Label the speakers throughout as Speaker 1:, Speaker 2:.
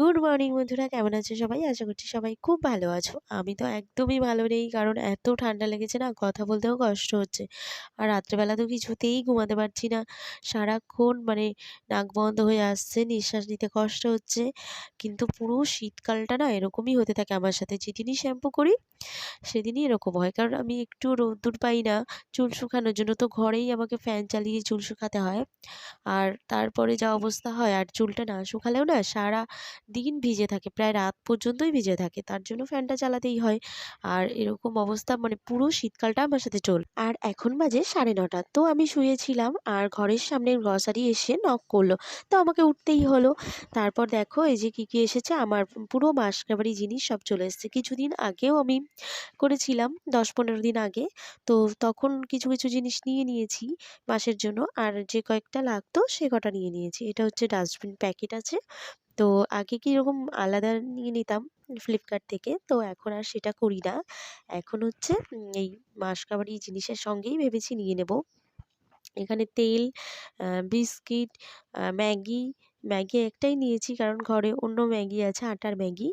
Speaker 1: Good morning বন্ধুরা। কেমন আছো সবাই? আশা করছি সবাই খুব ভালো আছো। আমি তো একদমই ভালো নেই, কারণ এত ঠান্ডা লেগেছে না, কথা বলতেও কষ্ট হচ্ছে। আর রাত্রেবেলা তো কিছুতেই ঘুমাতে পারছি না। সারাক্ষণ মানে নাক বন্ধ হয়ে আসছে, নিঃশ্বাস নিতে কষ্ট হচ্ছে। কিন্তু পুরো শীতকালটা না এরকমই হতে থাকে আমার সাথে। যেদিনই শ্যাম্পু করি, সেদিনই এরকম হয়। কারণ আমি একটু রোদ্দুর পাই না, চুল শুকানোর জন্য তো ঘরেই আমাকে ফ্যান চালিয়ে চুল শুকাতে হয়। আর তারপরে যা অবস্থা হয়, আর চুলটা না শুকালেও না, সারা দিন ভিজে থাকে, প্রায় রাত পর্যন্তই ভিজে থাকে। তার জন্য ফ্যানটা চালাতেই হয়। আর এরকম অবস্থা মানে পুরো শীতকালটা আমার সাথে চল। আর এখন বাজে সাড়ে নটা। তো আমি শুয়েছিলাম আর ঘরের সামনে গ্রসারি এসে নক করল। তো আমাকে উঠতেই হলো। তারপর দেখো এই যে কী কী এসেছে, আমার পুরো মাসকাবারি জিনিস সব চলে এসেছে। কিছুদিন আগেও আমি করেছিলাম, দশ পনেরো দিন আগে। তো তখন কিছু কিছু জিনিস নিয়ে নিয়েছি মাসের জন্য। আর যে কয়েকটা লাগতো সে কটা নিয়ে নিয়েছি। এটা হচ্ছে ডাস্টবিন প্যাকেট আছে। তো আগে কীরকম আলাদা নিয়ে নিতাম ফ্লিপকার্ট থেকে? তো এখন আর সেটা করি না। এখন হচ্ছে এই মাসকাবারি জিনিসের সঙ্গেই ভেবেছি নিয়ে নেব। এখানে তেল বিস্কিট ম্যাগি ম্যাগি একটাই নিয়েছি কারণ ঘরে অন্য ম্যাগি আছে, আটার ম্যাগি।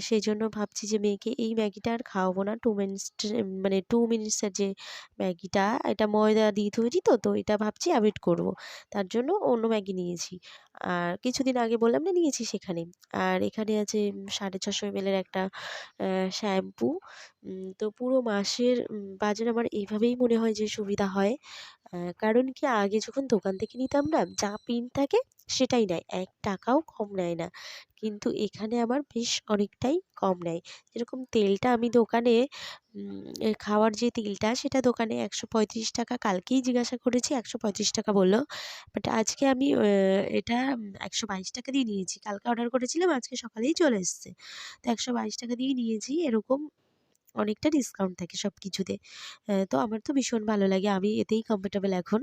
Speaker 1: সেই জন্য ভাবছি যে মেয়েকে এই ম্যাগিটা আর খাওয়াবো না। টু মিনিটস মানে টু মিনিটসের যে ম্যাগিটা, এটা ময়দা দিয়ে তৈরি তো তো এটা ভাবছি অ্যাভয়েড করব। তার জন্য অন্য ম্যাগি নিয়েছি। আর কিছুদিন আগে বললাম না, নিয়েছি সেখানে। আর এখানে আছে সাড়ে ছশো এমএলের একটা শ্যাম্পু তো পুরো মাসের বাজার আমার এইভাবেই মনে হয় যে সুবিধা হয়। কারণ কি আগে যখন দোকান থেকে নিতাম না, যা প্রিন্ট থাকে সেটাই নেয়। এক টাকাও কম নেয় না। কিন্তু এখানে আমার বেশ অনেকটাই কম নেয়। যেরকম তেলটা আমি দোকানে খাওয়ার যে তেলটা, সেটা দোকানে একশো পঁয়ত্রিশ টাকা কালকেই জিজ্ঞাসা করেছি, একশো পঁয়ত্রিশ টাকা বলল। বাট আজকে আমি এটা একশো বাইশ টাকা দিয়ে নিয়েছি। কালকে অর্ডার করেছিলাম, আজকে সকালেই চলে এসছে। তো একশো বাইশ টাকা দিয়ে নিয়েছি, এরকম অনেকটা ডিসকাউন্ট থাকে সব কিছুতে তো আমার তো ভীষণ ভালো লাগে। আমি এতেই কমফোর্টেবল এখন।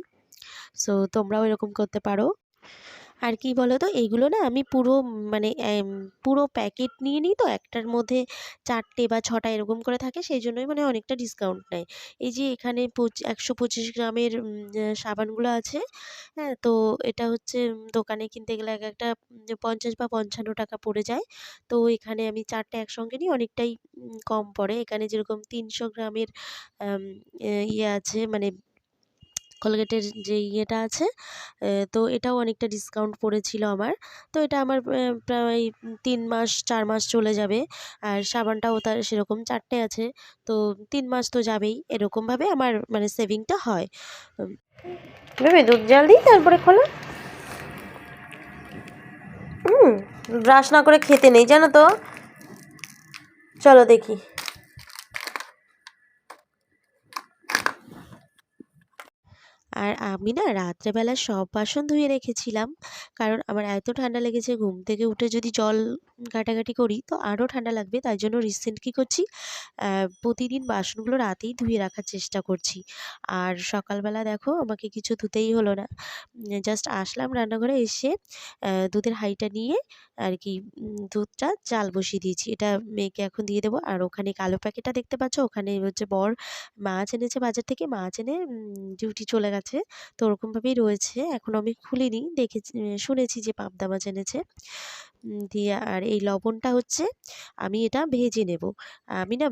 Speaker 1: সো তোমরাও এরকম করতে পারো। আর কি বলো তো এইগুলো না আমি পুরো মানে পুরো প্যাকেট নিয়ে নিই তো, একটার মধ্যে চারটে বা ছটা এরকম করে থাকে, সেই জন্যই মানে অনেকটা ডিসকাউন্ট নেয়। এই যে এখানে একশো পঁচিশ গ্রামের সাবানগুলো আছে হ্যাঁ তো এটা হচ্ছে দোকানে কিনতে গেলে এক একটা পঞ্চাশ বা পঞ্চান্ন টাকা পড়ে যায়। তো এখানে আমি চারটে একসঙ্গে নিই, অনেকটাই কম পড়ে। এখানে যেরকম তিনশো গ্রামের ইয়ে আছে মানে কলগেটের যে ইয়েটা আছে তো এটাও অনেকটা ডিসকাউন্ট পড়েছিল আমার। তো এটা আমার প্রায় তিন মাস, চার মাস চলে যাবে। আর সাবানটাও তার সেরকম চারটে আছে। তো তিন মাস তো যাবেই, এরকমভাবে আমার মানে সেভিংটা হয়। ভেবে দুধ জল দিই, তারপরে খোলো? হুম ব্রাশ না করে খেতে নেই, জানো তো? চলো দেখি। আর আমি না রাত্রেবেলা সব বাসন ধুয়ে রেখেছিলাম। কারণ আমার এত ঠান্ডা লেগেছে ঘুম থেকে উঠে যদি জল ঘাটাঘাটি করি, তো আরও ঠান্ডা লাগবে, তাই জন্য রিসেন্ট কী করছি প্রতিদিন বাসনগুলো রাতেই ধুয়ে রাখার চেষ্টা করছি। আর সকালবেলা দেখো, আমাকে কিছু ধুতেই হলো না। জাস্ট আসলাম রান্নাঘরে এসে দুধের হাঁড়িটা নিয়ে আর কি দুধটা চাল বসিয়ে দিয়েছি। এটা মেয়েকে এখন দিয়ে দেবো। আর ওখানে কালো প্যাকেটটা দেখতে পাচ্ছ? ওখানে হচ্ছে বর মাছ এনেছে বাজার থেকে, মাছ এনে ডিউটি চলে গেছে। তো ওরকমভাবেই রয়েছে। এখন আমি খুলিনি। দেখেছি, শুনেছি যে পাবদা মাছ এনেছে। দিয়ে আর এই লবণটা হচ্ছে আমি এটা ভেজে নেব আমি না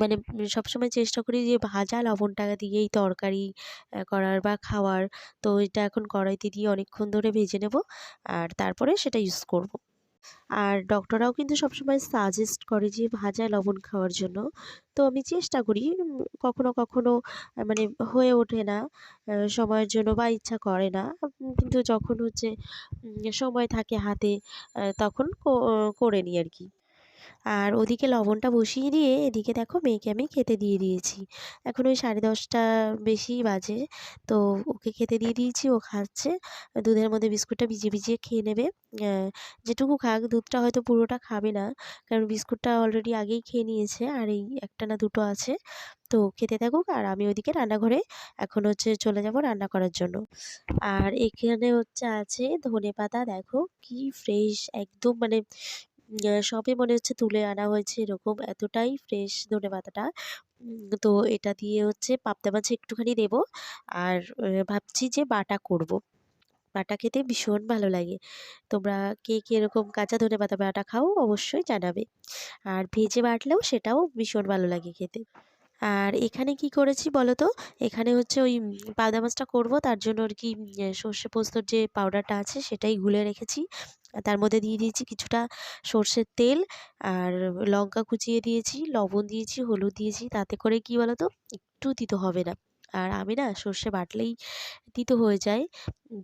Speaker 1: মানে সবসময় চেষ্টা করি যে ভাজা লবণটা দিয়েই তরকারি করার বা খাওয়ার তো এটা এখন কড়াইতে দিয়ে অনেকক্ষণ ধরে ভেজে নেব আর তারপরে সেটা ইউজ করব। আর ডক্টররাও কিন্তু সবসময় সাজেস্ট করে যে, ভাজা লবণ খাওয়ার জন্য। তো আমি চেষ্টা করি কখনো কখনো মানে হয়ে ওঠে না সময়ের জন্য বা ইচ্ছা করে না। কিন্তু যখন হচ্ছে সময় থাকে হাতে তখন করে নিই আর কি। আর ওদিকে লবণটা বসিয়ে দিয়ে এদিকে দেখো মেয়েকে আমি খেতে দিয়ে দিয়েছি। এখন ওই সাড়ে দশটা বেশি বাজে, তো ওকে খেতে দিয়ে দিয়েছি, ও খাচ্ছে। দুধের মধ্যে বিস্কুটটা ভিজিয়ে ভিজিয়ে খেয়ে নেবে। যেটুকু খাক, দুধটা হয়তো পুরোটা খাবে না, কারণ বিস্কুটটা অলরেডি আগেই খেয়ে নিয়েছে, আর এই একটা না দুটো আছে। তো খেতে থাকুক, আর আমি ওইদিকে রান্নাঘরে এখন হচ্ছে চলে যাব রান্না করার জন্য। আর এখানে হচ্ছে আছে ধনে পাতা দেখো কি ফ্রেশ একদম মানে সবে মনে হচ্ছে তুলে আনা হয়েছে এরকম এতটাই ফ্রেশ ধনে পাতাটা। তো এটা দিয়ে হচ্ছে পাবদা মাছ একটুখানি দেব। আর ভাবছি যে বাটা করব। বাটা খেতে ভীষণ ভালো লাগে। তোমরা কে কে এরকম কাঁচা ধনে পাতা বাটা খাও অবশ্যই জানাবে। আর ভেজে বাটলেও সেটাও ভীষণ ভালো লাগে খেতে। আর এখানে কি করেছি বলো তো এখানে হচ্ছে ওই পাবদা মাছটা করব, তার জন্য আর কি সর্ষে পোস্তর যে পাউডারটা আছে সেটাই গুলে রেখেছি। তার মধ্যে দিয়ে দিয়েছি কিছুটা সর্ষের তেল আর লঙ্কা কুচিয়ে দিয়েছি, লবণ দিয়েছি, হলুদ দিয়েছি, তাতে করে কি বলো তো একটু তিতো হবে না। আর আমি না সর্ষে বাটলেই তিতো হয়ে যায়।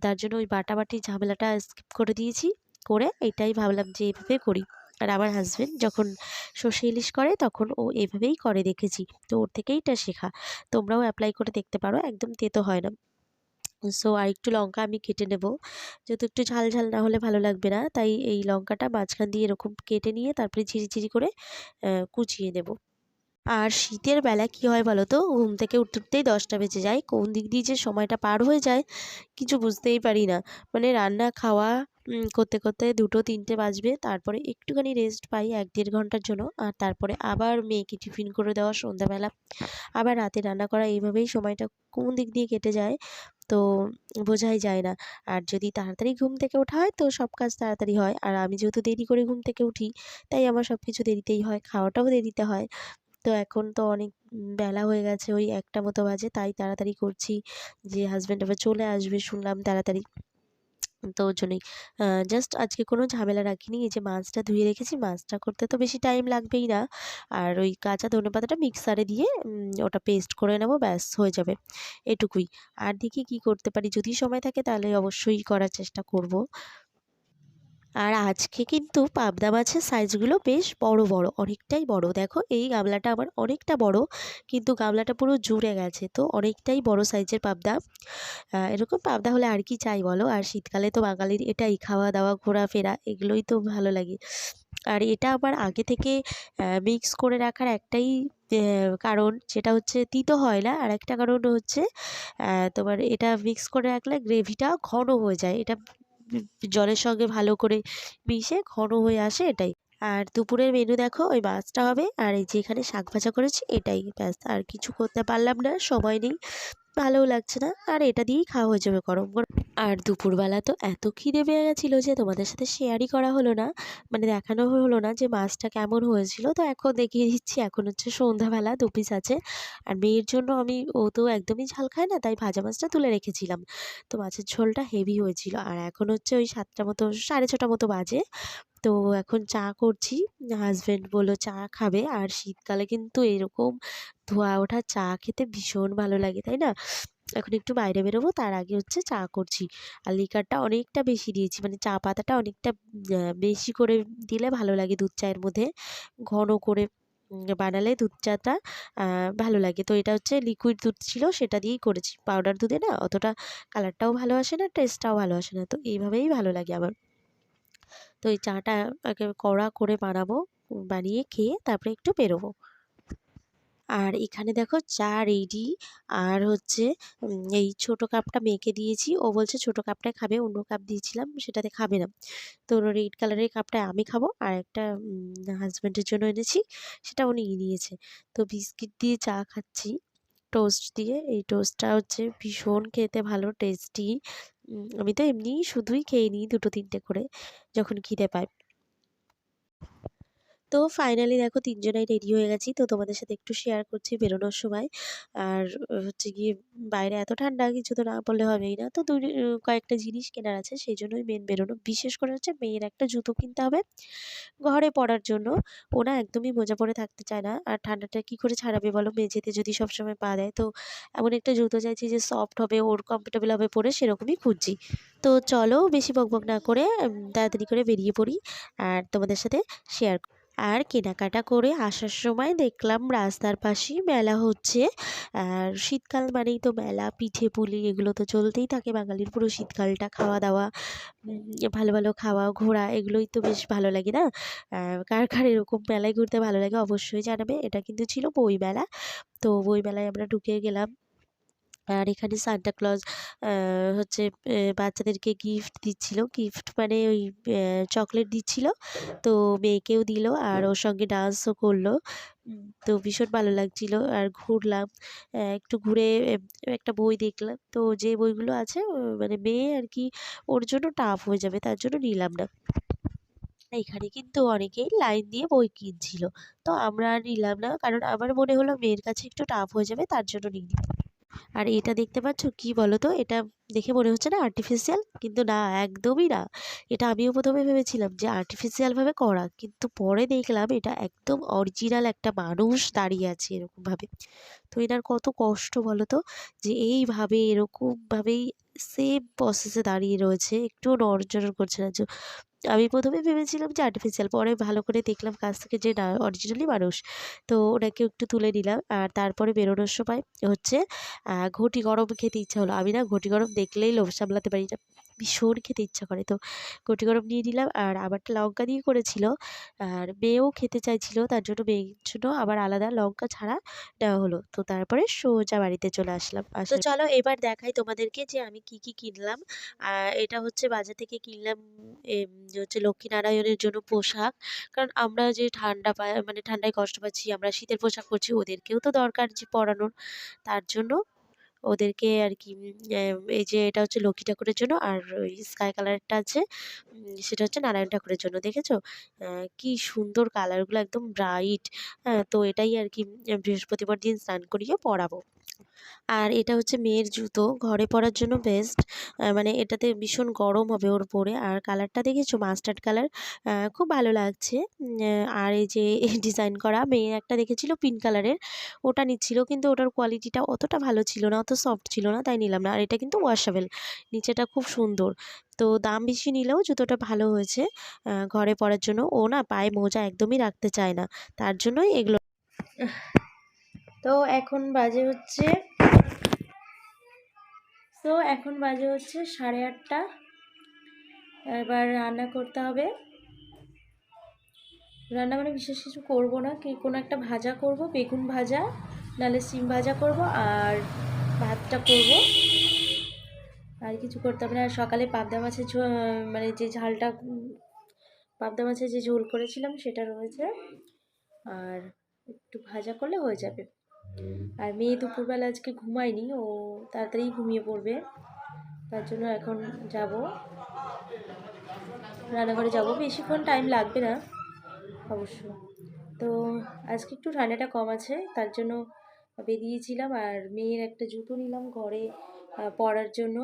Speaker 1: তার জন্য ওই বাটাবাটির ঝামেলাটা স্কিপ করে দিয়েছি, করে এটাই ভাবলাম যে এভাবে করি। আর আমার হাজব্যান্ড যখন সর্ষে ইলিশ করে তখন ও এভাবেই করে দেখেছি। তো ওর থেকেই এটা শেখা। তোমরাও অ্যাপ্লাই করে দেখতে পারো, একদম তেতো হয় না। সো আর একটু লঙ্কা আমি কেটে নেব। যেহেতু একটু ঝাল ঝাল না হলে ভালো লাগবে না, তাই এই লঙ্কাটা মাঝখান দিয়ে এরকম কেটে নিয়ে তারপরে ঝিরি করে কুচিয়ে নেব। আর শীতের বেলা কি হয় বলো তো? ঘুম থেকে উঠতে, উঠতেই দশটা বেজে যায়। কোন দিক দিয়ে যে সময়টা পার হয়ে যায় কিছু বুঝতেই পারি না। মানে রান্না, খাওয়া করতে করতে দুটো, তিনটে বাজবে। তারপরে একটুখানি রেস্ট পাই এক দেড় ঘণ্টার জন্য। আর তারপরে আবার মেয়েকে টিফিন করে দেওয়া সন্ধ্যাবেলা। আবার রাতে রান্না করা এইভাবেই সময়টা কোন দিক দিয়ে কেটে যায় তো বোঝাই যায় না। আর যদি তাড়াতাড়ি ঘুম থেকে ওঠা হয় তো সব কাজ তাড়াতাড়ি হয়। আর আমি যেহেতু দেরি করে ঘুম থেকে উঠি, তাই আমার সব কিছু দেরিতেই হয়। খাওয়াটাও দেরিতে হয়। তো এখন তো অনেক বেলা হয়ে গেছে, ওই একটা মতো বাজে, তাই তাড়াতাড়ি করছি যে হাজব্যান্ড আবার চলে আসবে, শুনলাম তাড়াতাড়ি। তো ওর জন্যই জাস্ট আজকে কোনো ঝামেলা রাখিনি, এই যে মাছটা ধুয়ে রেখেছি, মাছটা করতে তো বেশি টাইম লাগবেই না। আর ওই কাঁচা ধনে পাতাটা মিক্সারে দিয়ে ওটা পেস্ট করে নেব, ব্যাস, হয়ে যাবে। এটুকুই। আর দেখি কি করতে পারি, যদি সময় থাকে তাহলে অবশ্যই করার চেষ্টা করব। আর আজকে কিন্তু পাবদা মাছের সাইজগুলো বেশ বড় বড়, অনেকটাই বড়। দেখো, এই গামলাটা আমার অনেকটা বড়, কিন্তু গামলাটা পুরো জুড়ে গেছে, তো অনেকটাই বড় সাইজের পাবদা। এরকম পাবদা হলে আর কি চাই বলো? আর শীতকালে তো বাঙালির এটাই খাওয়া দাওয়া ঘোরাফেরা, এগুলোই তো ভালো লাগে। আর এটা আবার আগে থেকে মিক্স করে রাখার একটাই কারণ, সেটা হচ্ছে তিতো হয় না। আর একটা কারণ হচ্ছে তোমার এটা মিক্স করে রাখলে গ্রেভিটা ঘন হয়ে যায়। এটা জলের সঙ্গে ভালো করে মিশে ঘন হয়ে আসে এটাই। আর দুপুরের মেনু দেখো, ওই মাছটা হবে। আর এই যে এখানে শাক ভাজা করেছি, এটাই ব্যাস। আর কিছু করতে পারলাম না, সময় নেই। ভালোও লাগছে না। আর এটা দিয়েই খাওয়া হয়ে যাবে গরম গরম। আর দুপুরবেলা তো এত খিদে পেয়ে গেছিল যে তোমাদের সাথে শেয়ারই করা হলো না। মানে দেখানো হলো না যে মাছটা কেমন হয়েছিল। তো এখন দেখিয়ে দিচ্ছি, এখন হচ্ছে সন্ধ্যাবেলা দু পিস আছে। আর মেয়ের জন্য আমি, ও তো একদমই ঝাল খায় না, তাই ভাজা মাছটা তুলে রেখেছিলাম। তো মাছের ঝোলটা হেভি হয়েছিল। আর এখন হচ্ছে ওই সাতটা মতো, সাড়ে ছটা মতো বাজে। তো এখন চা করছি। হাজব্যান্ড বলল চা খাবে। আর শীতকালে কিন্তু এরকম ধোয়া ওঠা চা খেতে ভীষণ ভালো লাগে, তাই না? এখন একটু বাইরে বেরোবো, তার আগে হচ্ছে চা করছি। আর লিকারটা অনেকটা বেশি দিয়েছি মানে চা পাতাটা অনেকটা বেশি করে দিলে ভালো লাগে দুধ চায়ের মধ্যে। ঘন করে বানালে দুধ চাটা ভালো লাগে। তো এটা হচ্ছে লিকুইড দুধ ছিল, সেটা দিয়েই করেছি। পাউডার দুধে না অতটা কালারটাও ভালো আসে না টেস্টটাও ভালো আসে না, তো এইভাবেই ভালো লাগে আমার। তো এই চাটা আগে কড়া করে বানাবো, বানিয়ে খেয়ে তারপরে একটু বেরোবো। আর এখানে দেখো চা রেডি আর হচ্ছে এই ছোট কাপটা মেয়েকে দিয়েছি। ও বলছে ছোট কাপটায় খাবে, অন্য কাপ দিয়েছিলাম, সেটাতে খাবে না। তো রেড কালারের কাপটায় আমি খাব আর একটা হাজব্যান্ডের জন্য এনেছি, সেটা উনি নিয়েছে। তো বিস্কিট দিয়ে চা খাচ্ছি টোস্ট দিয়ে। এই টোস্টটা হচ্ছে ভীষণ খেতে ভালো টেস্টি আমি তো এমনিই শুধুই খেয়ে নিই দুটো তিনটে করে, যখন খিদে পায়। তো ফাইনালি দেখো তিনজনাই রেডি হয়ে গেছি। তো তোমাদের সাথে একটু শেয়ার করছি বেরোনোর সময়। আর হচ্ছে গিয়ে বাইরে এত ঠান্ডা, কিছু তো না বললে হবেই না। তো দুই কয়েকটা জিনিস কেনার আছে, সেই জন্যই মেন বেরোনো। বিশেষ করে হচ্ছে মেয়ের একটা জুতো কিনতে হবে ঘরে পড়ার জন্য। ও না একদমই মোজা পরে থাকতে চায় না। আর ঠান্ডাটা কি করে ছাড়াবে বলো? মেঝেতে যদি সবসময় পা দেয়। তো এমন একটা জুতো চাইছি যে সফট হবে, ওর কমফোর্টেবল হবে পরে সেরকমই খুঁজছি। তো চলো বেশি বকবক না করে তাড়াতাড়ি করে বেরিয়ে পড়ি। আর তোমাদের সাথে শেয়ার আর কেনাকাটা করে আসার সময় দেখলাম রাস্তার পাশেই মেলা হচ্ছে। আর শীতকাল মানেই তো মেলা, পিঠে পুলি এগুলো তো চলতেই থাকে। বাঙালির পুরো শীতকালটা খাওয়া দাওয়া ভালো ভালো খাওয়া, ঘোরা এগুলোই তো বেশ ভালো লাগে না? কার কার এরকম মেলায় ঘুরতে ভালো লাগে অবশ্যই জানাবে। এটা কিন্তু ছিল বই মেলা তো বই মেলায় আমরা ঢুকে গেলাম। আর এখানে সান্টা ক্লজ হচ্ছে বাচ্চাদেরকে গিফট দিচ্ছিল। গিফট মানে ওই চকলেট দিচ্ছিল। তো মেয়েকেও দিল আর ওর সঙ্গে ডান্সও করল। তো ভীষণ ভালো লাগছিল। আর ঘুরলাম একটু ঘুরে একটা বই দেখলাম। তো যে বইগুলো আছে মানে মেয়ে আর কি, ওর জন্য টাফ হয়ে যাবে, তার জন্য নিলাম না। এখানে কিন্তু অনেকেই লাইন দিয়ে বই কিনছিল। তো আমরা নিলাম না, কারণ আমার মনে হলো মেয়ের কাছে একটু টাফ হয়ে যাবে, তার জন্য নিই আর এটা দেখতে পাচ্ছ কি বলো তো এটা দেখে মনে হচ্ছে না আর্টিফিশিয়াল কিন্তু না, একদমই না। এটা আমিও প্রথমে ভেবেছিলাম যে আর্টিফিশিয়ালভাবে করা। কিন্তু পরে দেখলাম এটা একদম অরিজিনাল একটা মানুষ দাঁড়িয়ে আছে এরকমভাবে। তো এনার কত কষ্ট বলো তো যে এইভাবে, এরকমভাবেই সেম প্রসেসে দাঁড়িয়ে রয়েছে। একটুও নড়চড় করছে না। আমি প্রথমে ভেবেছিলাম যে আর্টিফিশিয়াল পরে ভালো করে দেখলাম কাছ থেকে যে না অরিজিনালি মানুষ। তো ওনাকে একটু তুলে নিলাম, আর তারপরে বেরোনোর সময় হচ্ছে ঘটি গরম খেতে ইচ্ছা হলো। আমি না ঘটি গরম দেখলেই লোভ সামলাতে পারি না। ভীষণ খেতে ইচ্ছা করে। তো ঘটি গরম নিয়ে নিলাম আর আমারটা লঙ্কা দিয়ে করেছিল আর মেয়েও খেতে চাইছিল তার জন্য মেয়ের জন্য আবার আলাদা লঙ্কা ছাড়া নেওয়া হলো। তো তারপরে সোজা বাড়িতে চলে আসলাম। তো চলো এবার দেখাই তোমাদেরকে যে আমি কি কি কিনলাম। এটা হচ্ছে বাজার থেকে কিনলাম হচ্ছে লক্ষ্মীনারায়ণের জন্য পোশাক। কারণ আমরা যে ঠান্ডা পাই মানে ঠান্ডায় কষ্ট পাচ্ছি আমরা শীতের পোশাক পরছি ওদেরকেও তো দরকার যে পরানোর। তার জন্য ওদেরকে আর কি এই যে এটা হচ্ছে লক্ষ্মী ঠাকুরের জন্য আর ওই স্কাই কালারটা আছে সেটা হচ্ছে নারায়ণ ঠাকুরের জন্য, দেখেছ? কি সুন্দর কালারগুলো একদম ব্রাইট তো এটাই আর কি বৃহস্পতিবার দিন স্নান করিয়ে পরাবো আর এটা হচ্ছে মেয়ের জুতো, ঘরে পরার জন্য বেস্ট মানে এটাতে ভীষণ গরম হবে ওর পরে। আর কালারটা দেখেছ? মাস্টার্ড কালার খুব ভালো লাগছে আর এই যে ডিজাইন করা, মেয়ে একটা দেখেছিল পিঙ্ক কালারের ওটা নিচ্ছিল, কিন্তু ওটার কোয়ালিটিটা অতটা ভালো ছিল না অত সফট ছিল না, তাই নিলাম না। আর এটা কিন্তু ওয়াশেবেল নিচেটা খুব সুন্দর। তো দাম বেশি নিলেও জুতোটা ভালো হয়েছে। ঘরে পরার জন্য ও না পায়ে মোজা একদমই রাখতে চায় না। তার জন্যই এগুলো তো এখন বাজে হচ্ছে, তো এখন বাজে হচ্ছে সাড়ে আটটা। এবার রান্না করতে হবে। রান্না মানে বিশেষ কিছু করব না, কি কোনো একটা ভাজা করব, বেগুন ভাজা, নাহলে সিম ভাজা করব, আর ভাতটা করব। আর কিছু করতে হবে না। সকালে পাবদা মাছের মানে যে ঝালটা, পাবদা মাছের যে ঝোল করেছিলাম সেটা রয়েছে। আর একটু ভাজা করলে হয়ে যাবে। আর মেয়ে দুপুরবেলা আজকে ঘুমায়নি, ও তাড়াতাড়ি ঘুমিয়ে পড়বে। তার জন্য এখন যাব। রান্নাঘরে যাব। বেশিক্ষণ টাইম লাগবে না, অবশ্য। তো আজকে একটু ঠান্ডাটা কম আছে, তার জন্য বেরিয়েছিলাম আর মেয়ের একটা জুতো নিলাম ঘরে পরার জন্য।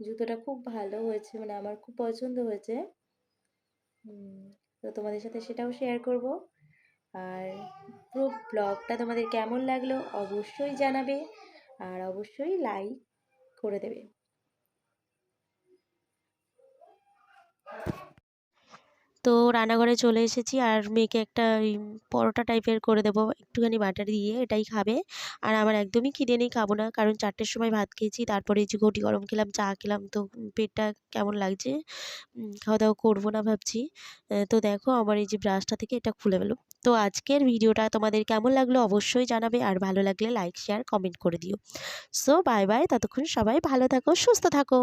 Speaker 1: জুতোটা খুব ভালো হয়েছে মানে আমার খুব পছন্দ হয়েছে। তো তোমাদের সাথে সেটাও শেয়ার করব। আর পুরো ব্লগটা তোমাদের কেমন লাগল অবশ্যই জানাবে, আর অবশ্যই লাইক করে দেবে। তো রান্নাঘরে চলে এসেছি আর মেয়েকে একটা ওই পরোটা টাইপের করে দেবো। একটুখানি বাটার দিয়ে এটাই খাবে। আর আমার একদমই খিদে নেই, খাব না। কারণ চারটের সময় ভাত খেয়েছি, তারপরে যে ঘটি গরম খেলাম, চা খেলাম। তো পেটটা কেমন লাগছে? খাওয়া দাওয়া করব না ভাবছি। তো দেখো আমার এই যে ব্রাশটা থেকে এটা খুলে গেলো তো আজকের ভিডিওটা তোমাদের কেমন লাগল অবশ্যই জানাবে। আর ভালো লাগলে লাইক শেয়ার কমেন্ট করে দিও। সো বাই বাই ততক্ষণ সবাই ভালো থাকো, সুস্থ থাকো।